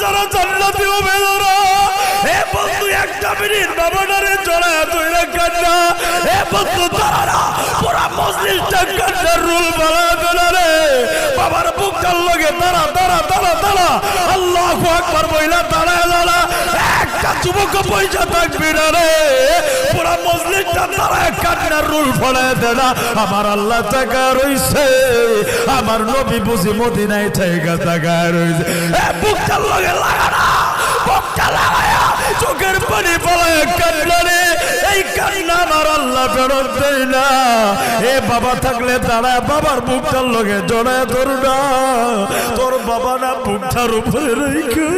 যারা জান্নাতি হবে যারা এ বন্ধু, একটা মিনিট, বাবাটারে চড়ায় তুই না। কান্না এ বন্ধু তারা পুরা মসজিদটা কান্নার রুল বাড়া দিলা রে। বাবার বুকটার লগে তারা তারা তারা তারা আল্লাহ আকবার বইলা যুবক পয়সা থাকবি না রে। পুরা মসজিদটা তারা কান্নার রুল ফলায় দেনা আমার আল্লাহ টাকা রইছে। আমার নবী বুঝি মদিনায় থেকে টাকা রইছে। লগে বুকটা চোখের পানি কান্না আমার আল্লাহ ফেরত দেয় না। এ বাবা থাকলে তারা বাবার বুকটার লগে জড়ায় ধর না। তোর বাবা না বুকটার উপরে রেখে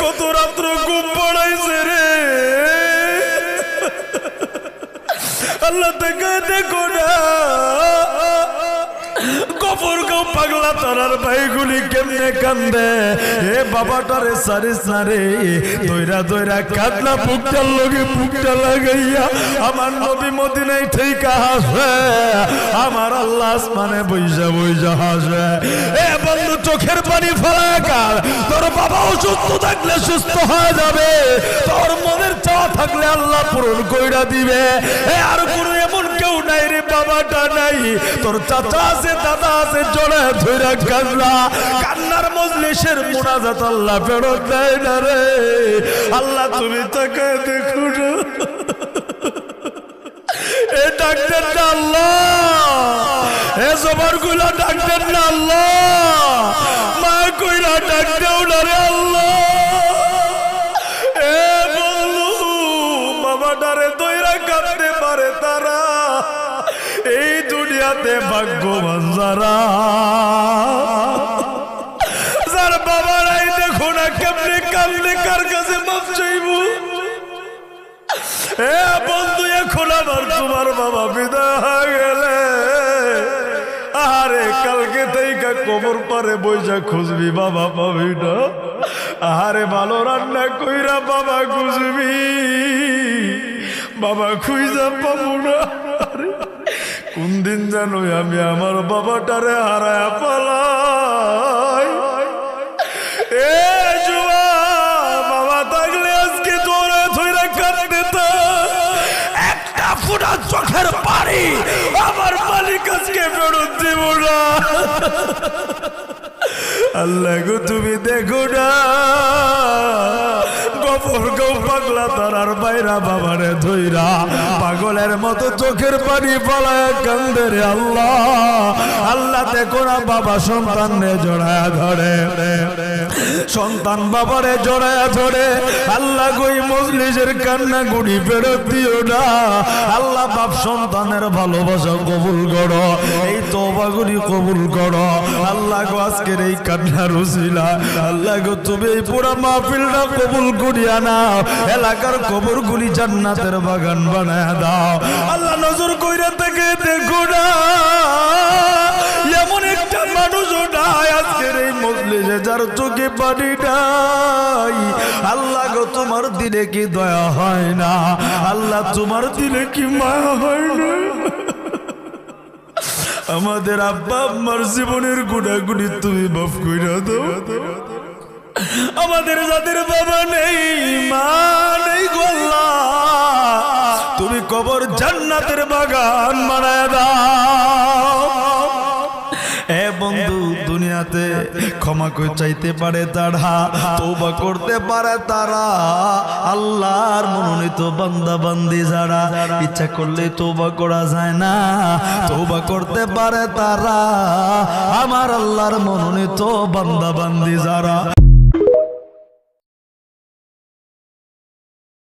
কত রাত্র ঘুম পড়াইছে রে। আল্লাহ দেখে দেখো না। গো পাগলা তারার ভাইগুলি কেমনে কান্দে? এ বাবাটারে সারিস না রে দইরা দইরা কাদলা লগে লাগাইয়া আমার নবী হাসে আমার আল্লাহ এ বন্ধু, চোখের পানি ফেলায় কার তোর বাবা অসুস্থ থাকলে সুস্থ হয়ে যাবে, তোর মনের চাওয়া থাকলে আল্লাহ পূরণ কইরা দিবে। এ আর কোনো নাই রে, বাবাটা নাই। তোর চাচা আছে, দাদা আছে, জড়ে ধইরা কান্না। কান্নার মজলিসের মুনাজাত আল্লাহ ফেরত দেয় না রে। আল্লাহ, তুমি তাকে দেখো গুলা ডাক্তার না মা কইরা ডাক্তার না রে আল্লাহ। এ বলু, বাবাটারে দইরা কাঁদতে দুনিয়াতে ভাগ্যবান যারা। যার বাবারাই দেখো না কেমনে কামনে কার কাছে মাপ চাইব। এ বন্ধু, এখন আমার তোমার বাবা বিদায় গেলে। আরে, কালকে থেকে কবর পারে বইজা খুঁজবি, বাবা পাবি না। আরে, ভালো রান্না কইরা বাবা খুঁজবি। বাবা খুঁজা পাবো না। কোন দিন জানো আমি আমার বাবাটারে হারায় পালাই। এ জুয়া বাবা থাকলে আজকে তোরে ধরে কাটতে একটা ফুটা চোখের পানি আমার মালিক আজকে ফেরত দিব না। আল্লাহ গো, তুমি দেখো না। পাগলের মতো চোখের পানি পলায় আল্লাহ আল্লাহ। দেখো না বাবা জড়ায় ধরে। সন্তান বাবারে জড়ায় ধরে। আল্লাহ গই মজলিসের কান্না গুড়ি ফেরত দিও না। আল্লাহ বাপ সন্তানের ভালোবাসা কবুল করো। এই তোবাগুলি কবুল করো। আল্লাহ গো আজকের এই কান্নার উসিলা। আল্লাহ গো তুমি এই পুরা মাহফিলটা কবুল করিয়া নাও। এলাকার কবর গুলি জান্নাতের বাগান বানায় দাও। আল্লাহ নজর কইরা থেকে দেখো না। এমন একটা মানুষ আজকের এই মজলিসে যার চোখে নাই। আল্লাহ গো, তোমার দিলে কি দয়া হয় না? আল্লাহ, তোমার দিলে কি মায়া হয় না? আমাদের আব্বা আম্মার জীবনের গুণাগুলি তুমি মাফ কইরা দাও। আমাদের যাদের বাবা নেই কবর জান্নাতের বাগান বানায় দাও। এ বন্ধু, দুনিয়াতে ক্ষমা করে চাইতে পারে তারা তৌবা করতে পারে তারা, আল্লাহর মনোনীত বান্দা বান্দি যারা, ইচ্ছা করলে তৌবা করা যায় না তৌবা করতে পারে তারা, আমার আল্লাহর মনোনীত বান্দা বান্দি যারা।